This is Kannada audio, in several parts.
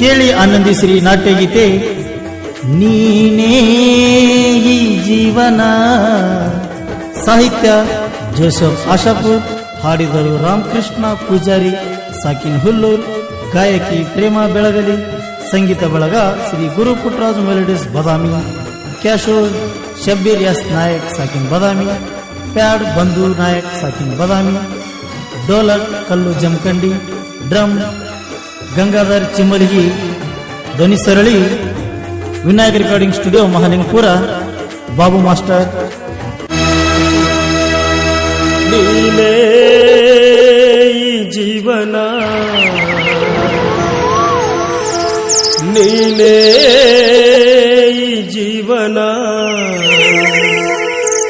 ಕೇಳಿ ಆನಂದಿಸಿರಿ ನಾಟ್ಯಗೀತೆ ನೀನೇ ಈ ಜೀವನ. ಸಾಹಿತ್ಯ ಜೋಸಫ್ ಆಶಾಪುರ್ ಹಾಡಿದರು ರಾಮಕೃಷ್ಣ ಪೂಜಾರಿ, ಸಾಕಿನ್ ಹುಲ್ಲೂರ್, ಗಾಯಕಿ ಪ್ರೇಮ ಬೆಳಗಲಿ, ಸಂಗೀತ ಬಳಗ ಶ್ರೀ ಗುರು ಪುಟ್ರಾಜ್ ಮೆಲಡಿಸ್ ಬದಾಮಿ, ಕ್ಯಾಶೋರ್, ಶಬ್ಬೀರ್ ಎಸ್ ನಾಯಕ್, ಸಾಕಿನ್ ಬದಾಮಿ, ಪ್ಯಾಡ್ ಬಂಧು ನಾಯಕ್, ಸಾಕಿನ್ ಬದಾಮಿ, ಡೋಲರ್ ಕಲ್ಲು ಜಮಖಂಡಿ, ಡ್ರಮ್ ಗಂಗಾಧರ್ ಚಿಮ್ಮಲಿಗಿ ಧ್ವನಿ ಸರಳಿ Vinayak recording studio Mahalingapura Babu master ನೀನೇ ಈ ಜೀವನ ನೀನೇ ಈ ಜೀವನ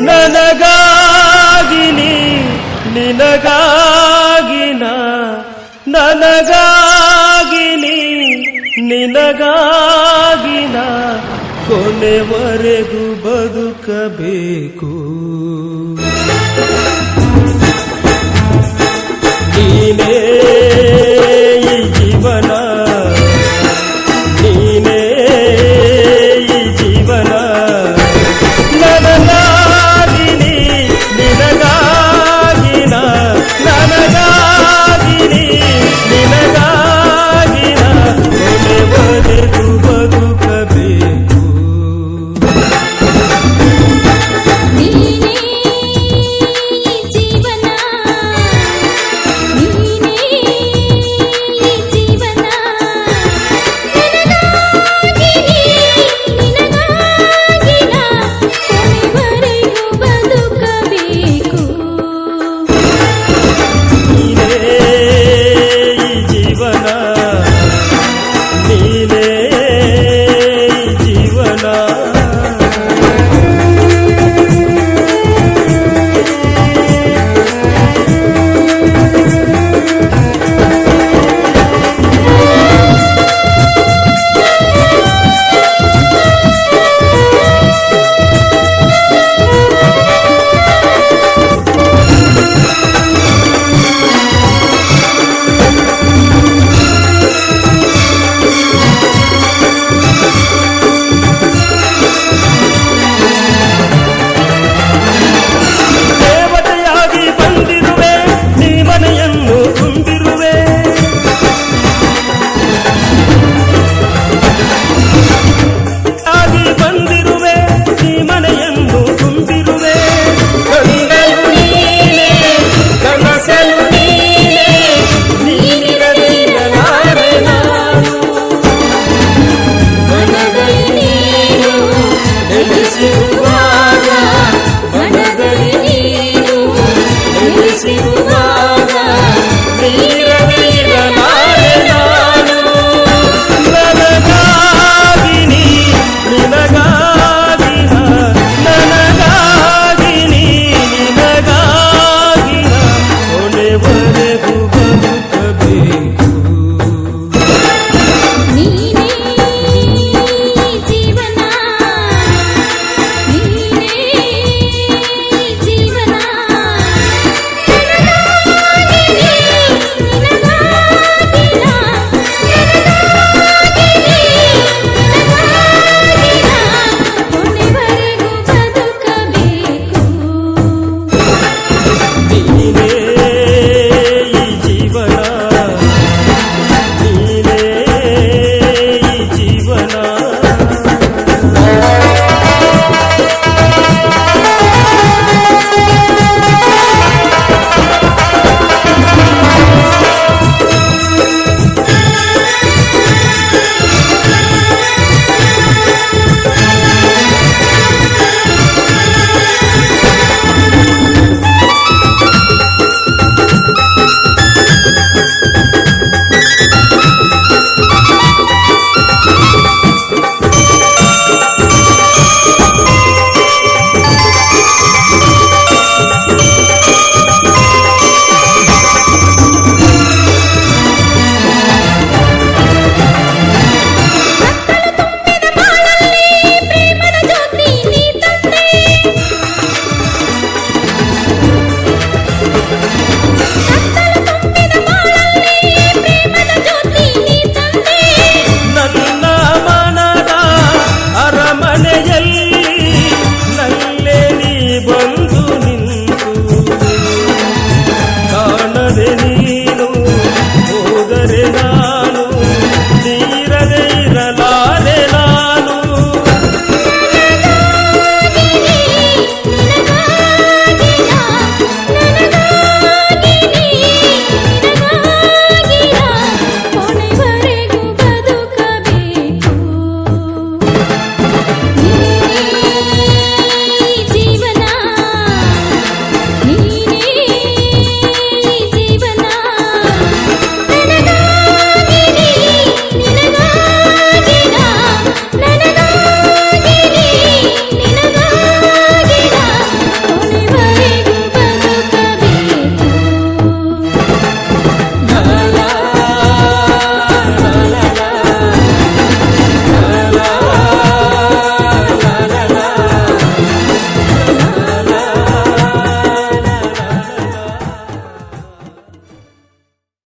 ನನಗಾಗಿ ನೀ ನಿನಗಾಗಿ ನಾ ನನಗಾಗಿ ನೀ ನಿನಗಾಗಿ ನಾ ಕೊನೆವರೆಗೂ ಬದುಕಬೇಕು.